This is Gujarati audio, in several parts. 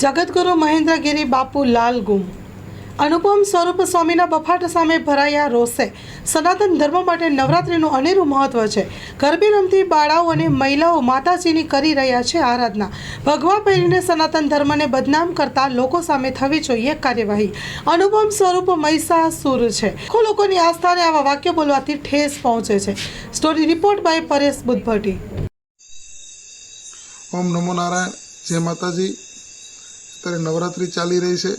જગતગુરુ મહેન્દ્રગીરી બાપુ લાલ ગુમ. અનુપમ સ્વરૂપ સ્વામીના બફાટ સામે ભરાયા રોષે સનાતન ધર્મ માટે નવરાત્રિનું અનેરું મહત્વ છે. ગરબી રમતી બાળાઓ અને મહિલાઓ માતાજીની કરી રહ્યા છે આરાધના. ભગવા પહેરીને સનાતન ધર્મને બદનામ કરતા લોકો સામે થવી જોઈએ કાર્યવાહી. અનુપમ સ્વરૂપ મહિષાસુર છે. લાખો લોકોની આસ્થાને આવા વાક્ય બોલવાથી ઠેસ પહોંચે છે. Story report by Paresh Buddhbhatti. ઓમ નમો નારાયણ. જય માતાજી. અત્યારે નવરાત્રિ ચાલી રહી છે.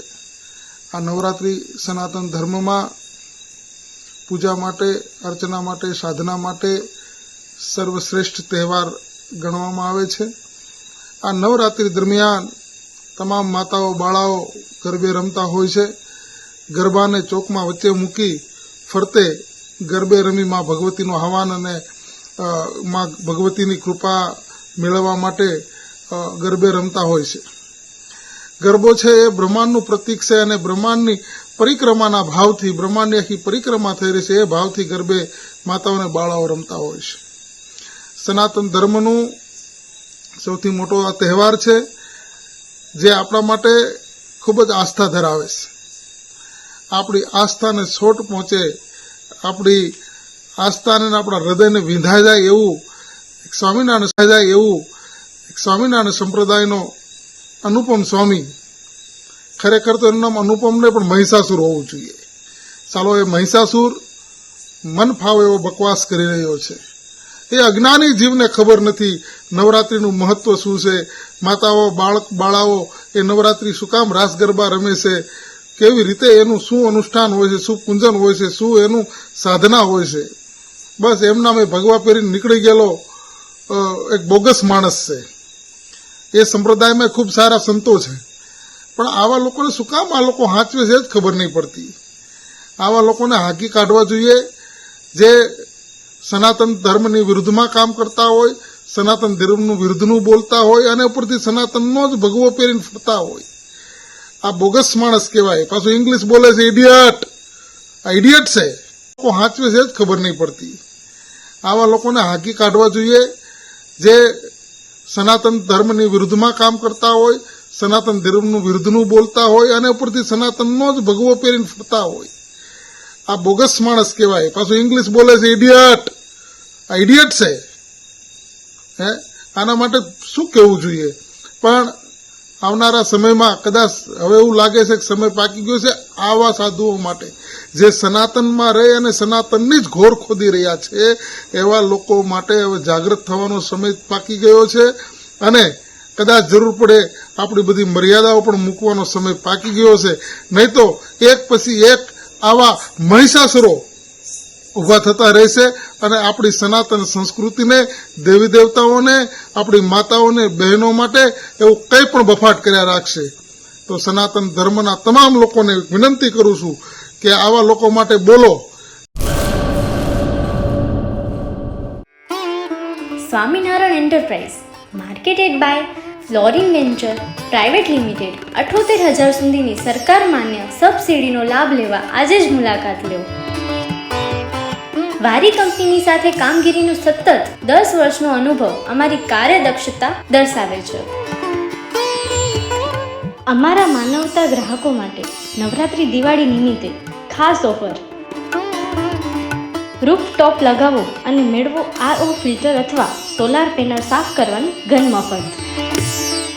આ નવરાત્રિ સનાતન ધર્મમાં પૂજા માટે, અર્ચના માટે, સાધના માટે સર્વશ્રેષ્ઠ તહેવાર ગણવામાં આવે છે. આ નવરાત્રિ દરમિયાન તમામ માતાઓ, બાળાઓ ગરબે રમતા હોય છે. ગરબાને ચોકમાં વચ્ચે મૂકી ફરતે ગરબે રમી માં ભગવતીનું આહવાન અને માં ભગવતીની કૃપા મેળવવા માટે ગરબે રમતા હોય છે. ગરબો છે એ બ્રહ્માંડનું પ્રતીક છે અને બ્રહ્માંડની પરિક્રમાના ભાવથી બ્રહ્માંડની આખી પરિક્રમા થઈ રહી છે એ ભાવથી ગરબે માતાઓને બાળાઓ રમતા હોય છે. સનાતન ધર્મનું સૌથી મોટો આ તહેવાર છે જે આપણા માટે ખૂબ જ આસ્થા ધરાવે છે. આપણી આસ્થાને છોટ પહોંચે, આપણી આસ્થાને આપણા હૃદયને વિંધાઈ જાય એવું સ્વામિનારાયણ જાય એવું સ્વામિનારાયણ સંપ્રદાયનો અનુપમ સ્વામી ખરેખર તો એનું નામ અનુપમ પણ મહિષાસુર હોવું જોઈએ. ચાલો એ મહિષાસુર મન ફાવે એવો બકવાસ કરી રહ્યો છે. એ અજ્ઞાની જીવને ખબર નથી નવરાત્રિનું મહત્વ શું છે, માતાઓ, બાળક, બાળાઓ, એ નવરાત્રિ શું કામ રાસ ગરબા રમે છે, કેવી રીતે એનું શું અનુષ્ઠાન હોય છે, શું પૂંજન હોય છે, શું એનું સાધના હોય છે. બસ એમના મેં ભગવા પહેરીને નીકળી ગયેલો એક બોગસ માણસ છે. એ સંપ્રદાયમાં ખૂબ સારા સંતો છે. પણ આવા લોકોને શું કામ? આ લોકો હાંચવે છે જ ખબર નહીં પડતી. આવા લોકોને હાંકી કાઢવા જોઈએ. જે સનાતન ધર્મની વિરુદ્ધમાં કામ કરતા હોય, સનાતન ધર્મનું વિરુદ્ધનું બોલતા હોય, અને ઉપરથી સનાતનનો જ ભગવો પહેરીને ફરતા હોય. આ બોગસ માણસ કહેવાય. પાછું ઇંગ્લિશ બોલે છે ઇડિયટ આ ઇડિયટ છે. લોકો હાંચવે છે જ ખબર નહીં પડતી. આવા લોકોને હાંકી કાઢવા જોઈએ. જે સનાતન ધર્મની વિરુદ્ધમાં કામ કરતા હોય સનાતન ધર્મનું વિરુદ્ધનું બોલતા હોય અને ઉપરથી સનાતનનો જ ભગવો પહેરીને ફરતા હોય. આ બોગસ માણસ કહેવાય. પાછું ઇંગ્લિશ બોલે છે ઇડિયટ આ ઇડિયટ છે. હે? આના માટે શું કહેવું જોઈએ? પણ આવનારા સમયમાં કદાચ હવે એવું લાગે છે કે સમય પાકી ગયો છે આવા સાધુઓ માટે. જે સનાતનમાં રહે અને સનાતનની જ ઘોર ખોદી રહ્યા છે, એવા લોકો માટે હવે જાગૃત થવાનો સમય પાકી ગયો છે. અને કદાચ જરૂર પડે આપણી બધી મર્યાદાઓ પણ મૂકવાનો સમય પાકી ગયો છે નહીં તો એક પછી એક આવા મહિષાસુરો ઊભા થતા રહેશે અને આપણી સનાતન સંસ્કૃતિને, દેવી દેવતાઓને, આપણી માતાઓને, બહેનો માટે એવું કંઈ પણ બફાટ કર્યા રાખશે. તો સનાતન ધર્મના તમામ લોકોને વિનંતી કરું છું કે આવા લોકો માટે બોલો. Swaminarayan enterprise marketed by Florin venture private limited અઠોતેર હજાર સુધીની સરકાર માન્ય સબસિડીનો લાભ લેવા આજે જ મુલાકાત લો વારી કંપનીની સાથે કામગીરીનો સતત દસ વર્ષનો અનુભવ અમારી કાર્યદક્ષતા દર્શાવે છે. અમારા માનવતા ગ્રાહકો માટે નવરાત્રિ દિવાળી નિમિત્તે ખાસ ઓફર. રૂફ ટોપ લગાવો અને મેળવો આરઓ ફિલ્ટર અથવા સોલાર પેનલ સાફ કરવાની ઘન મફત.